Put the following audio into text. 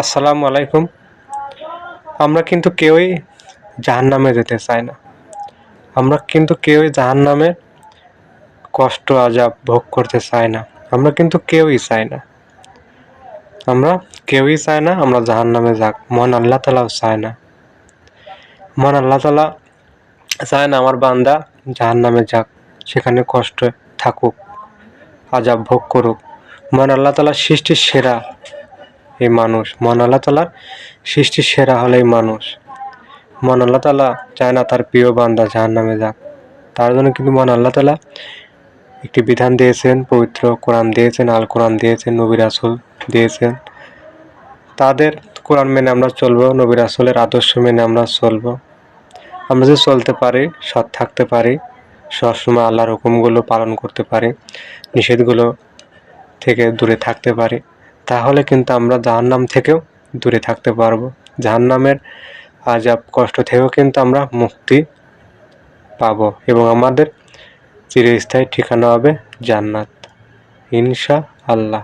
আসসালামু আলাইকুম। আমরা কিন্তু কেউই জাহান নামে যেতে চাই না। আমরা কিন্তু কেউই জাহান নামে কষ্ট আজাব ভোগ করতে চাই না। আমরা কিন্তু কেউই চাই না। আমরা কেউই চাই না, আমরা জাহান নামে যাক। মন আল্লাহ তালাও চায় না। মন আল্লাহ তালা চায় না আমার বান্দা জাহান নামে যাক, সেখানে কষ্ট থাকুক আজাব ভোগ করুক। মন আল্লাহ তালা সৃষ্টির সেরা এই মানুষ। মন আল্লাহ তালার সৃষ্টির সেরা হলো এই মানুষ। মন আল্লাহ তালা চায় না তার প্রিয় বান্দা জাহান নামে যাক। তার জন্য কিন্তু মন আল্লাহ তালা একটি বিধান দিয়েছেন, পবিত্র কোরআন দিয়েছেন, আল কোরআন দিয়েছেন, নবী রাসুল দিয়েছেন। তাদের কোরআন মেনে আমরা চলবো, নবী রাসুলের আদর্শ মেনে আমরা চলবো। আমরা যে চলতে পারি, সৎ থাকতে পারি, সবসময় আল্লাহর হুকুমগুলো পালন করতে পারি, নিষেধগুলো থেকে দূরে থাকতে পারি। তাহলে কিন্তু আমরা জাহান্নাম থেকেও দূরে থাকতে পারব। জাহান্নামের আজাব কষ্ট থেকেও কিন্তু আমরা মুক্তি পাব এবং আমাদের চিরস্থায়ী ঠিকানা হবে জান্নাত ইনশা আল্লাহ